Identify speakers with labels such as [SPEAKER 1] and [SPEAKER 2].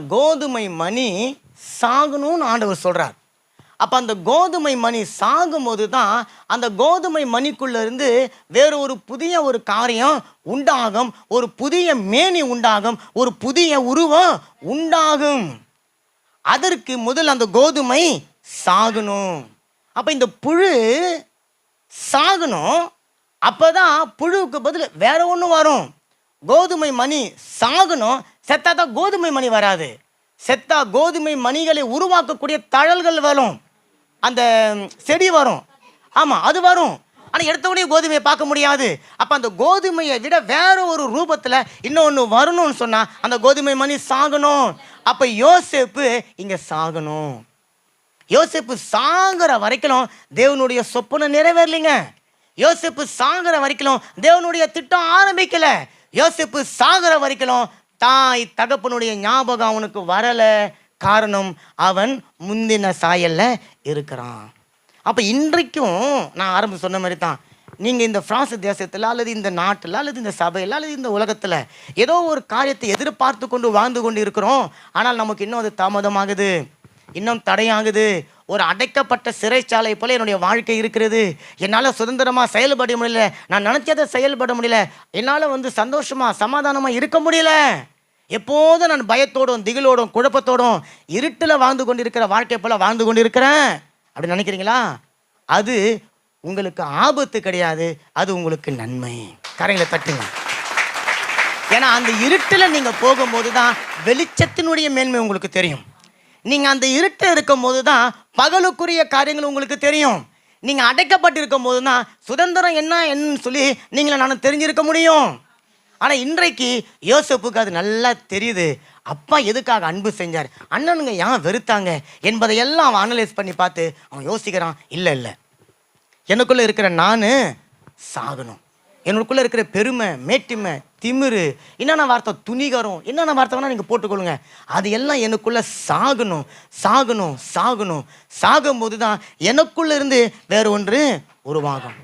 [SPEAKER 1] கோதுமை மணி சாகணும்னு ஆண்டவர் சொல்கிறார் அப்போ அந்த கோதுமை மணி சாகும்போது தான் அந்த கோதுமை மணிக்குள்ளேருந்து வேறு ஒரு புதிய ஒரு காரியம் உண்டாகும். ஒரு புதிய மேனி உண்டாகும். ஒரு புதிய உருவம் உண்டாகும். அதற்கு முதல் அந்த கோதுமை சாகணும். அப்போ இந்த புழு சாகணும். அப்போ தான் புழுவுக்கு பதில் வேற ஒன்று வரும். கோதுமை மணி சாகணும். செத்தா தான் கோதுமை மணி வராது. செத்தா கோதுமை மணிகளை உருவாக்கக்கூடிய தழல்கள் வரும். அந்த செடி வரும். ஆமாம் அது வரும். ஆனால் எடுத்த கோதுமையை பார்க்க முடியாது. அப்போ அந்த கோதுமையை விட வேற ஒரு ரூபத்தில் இன்னொன்று வரணும்னு சொன்னால் அந்த கோதுமை மணி சாகணும். அப்போ யோசேப்பு இங்கே சாகணும். யோசேப்பு சாகிற வரைக்கும் தேவனுடைய சொப்பனை நிறைவேறலைங்க. யோசேப்பு சாகிற வரைக்கும் தேவனுடைய திட்டம் ஆரம்பிக்கலை. யோசிப்பு சாகிற வரைக்கும் தாய் தகப்பனுடைய ஞாபகம் அவனுக்கு வரல. காரணம் அவன் முந்தின சாயலில் இருக்கிறான். அப்போ இன்றைக்கும் நான் ஆரம்பம் சொன்ன மாதிரி தான் நீங்கள் இந்த பிரான்ஸ் தேசத்தில் அல்லது இந்த நாட்டில் அல்லது இந்த சபையில் அல்லது இந்த உலகத்தில் ஏதோ ஒரு காரியத்தை எதிர்பார்த்து கொண்டு வாழ்ந்து கொண்டு இருக்கிறோம் ஆனால் நமக்கு இன்னும் அது தாமதமாகுது. இன்னும் தடையாகுது. ஒரு அடைக்கப்பட்ட சிறைச்சாலை போல என்னுடைய வாழ்க்கை இருக்கிறது. என்னால் சுதந்திரமாக செயல்பட முடியல. நான் நினச்சதை செயல்பட முடியல. என்னால் வந்து சந்தோஷமாக சமாதானமாக இருக்க முடியல. எப்போதும் நான் பயத்தோடும் திகிலோடும் குழப்பத்தோடும் இருட்டில் வாழ்ந்து கொண்டிருக்கிற வாழ்க்கை போல வாழ்ந்து கொண்டிருக்கிறேன். அப்படின்னு நினைக்கிறீங்களா? அது உங்களுக்கு ஆபத்து கிடையாது அது உங்களுக்கு நன்மை. கரையில் தட்டுங்க. ஏன்னா அந்த இருட்டில் நீங்கள் போகும்போது தான் வெளிச்சத்தினுடைய மேன்மை உங்களுக்கு தெரியும். நீங்கள் அந்த இருட்டில் இருக்கும்போது தான் பகலுக்குரிய காரியங்கள் உங்களுக்கு தெரியும். நீங்கள் அடைக்கப்பட்டு இருக்கும்போது தான் சுதந்திரம் என்ன என்னன்னு சொல்லி நீங்களை நான் தெரிஞ்சிருக்க முடியும். ஆனால் இன்றைக்கு யோசப்புக்கு அது நல்லா தெரியுது. அப்பா எதுக்காக அன்பு செஞ்சார்? அண்ணனுங்க ஏன் வெறுத்தாங்க? என்பதையெல்லாம் அவன் அனலைஸ் பண்ணி பார்த்து அவன் யோசிக்கிறான் இல்லை இல்லை. எனக்குள்ளே இருக்கிற நான் சாகணும். எனக்குள்ளே இருக்கிற பெருமை மேட்டிமை திமிரு என்னென்ன வார்த்தை துணிகரம் என்னென்ன வார்த்தை வேணால் நீங்கள் போட்டுக்கொள்ளுங்க. அது எல்லாம் எனக்குள்ளே சாகணும் சாகணும் சாகணும். சாகும்போது தான் எனக்குள்ளே இருந்து வேறு ஒன்று உருவாகும்.